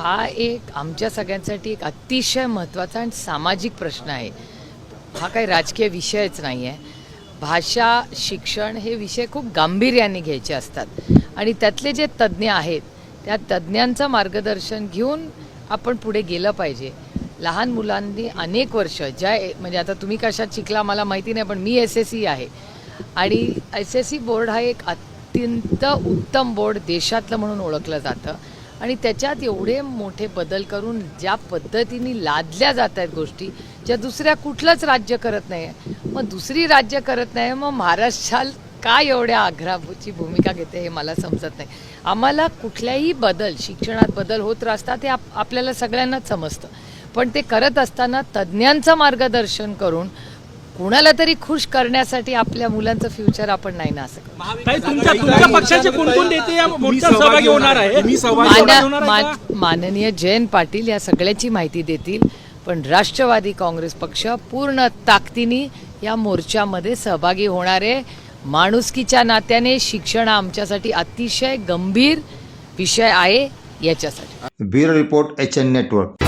हा एक आमच्या सगळ्यांसाठी एक अतिशय महत्त्वाचा आणि सामाजिक प्रश्न आहे. हा काही राजकीय विषयच नाही आहे भाषा शिक्षण हे विषय खूप गांभीर्याने घ्यायचे असतात. आणि त्यातले जे तज्ज्ञ आहेत त्या तज्ज्ञांचं मार्गदर्शन घेऊन आपण पुढे गेलं पाहिजे. लहान मुलांनी अनेक वर्ष ज्या म्हणजे आता तुम्ही कशात शिकला मला माहिती नाही पण मी एस एस सी आहे. आणि एस एस सी बोर्ड हा एक अत्यंत उत्तम बोर्ड देशातलं म्हणून ओळखलं जातं. आणि त्याच्यात एवढे मोठे बदल करून ज्या पद्धतीने लादल्या जात आहेत गोष्टी ज्या दुसऱ्या कुठलंच राज्य करत नाही आहे मग दुसरी राज्य करत नाही मग महाराष्ट्राल का एवढ्या आग्रहाची भूमिका घेते हे मला समजत नाही. आम्हाला कुठल्याही बदल शिक्षणात बदल होत असतात हे आप आपल्याला सगळ्यांनाच समजतं. पण ते करत असताना तज्ज्ञांचं मार्गदर्शन करून कुणाला तरी खुश करण्यासाठी आपल्या मुलांचं फ्युचर आपण नाही ना असं करू. ताई, तुमच्या तुमच्या पक्षाचे कोण कोण नेते या तुम्ही मोर्चात सहभागी होणार आहे? तुम्ही सहभागी तुम्ही मान्य- होणार आहे का? मान- माननीय जयंत पाटील या सगळ्याची माहिती देतील पण राष्ट्रवादी काँग्रेस पक्ष पूर्ण ताकदीने या मोर्चामध्ये सहभागी होणार आहे. माणुसकीच्या नात्याने शिक्षण हा आमच्यासाठी अतिशय गंभीर विषय आहे याच्यासाठी. Bureau report H N network.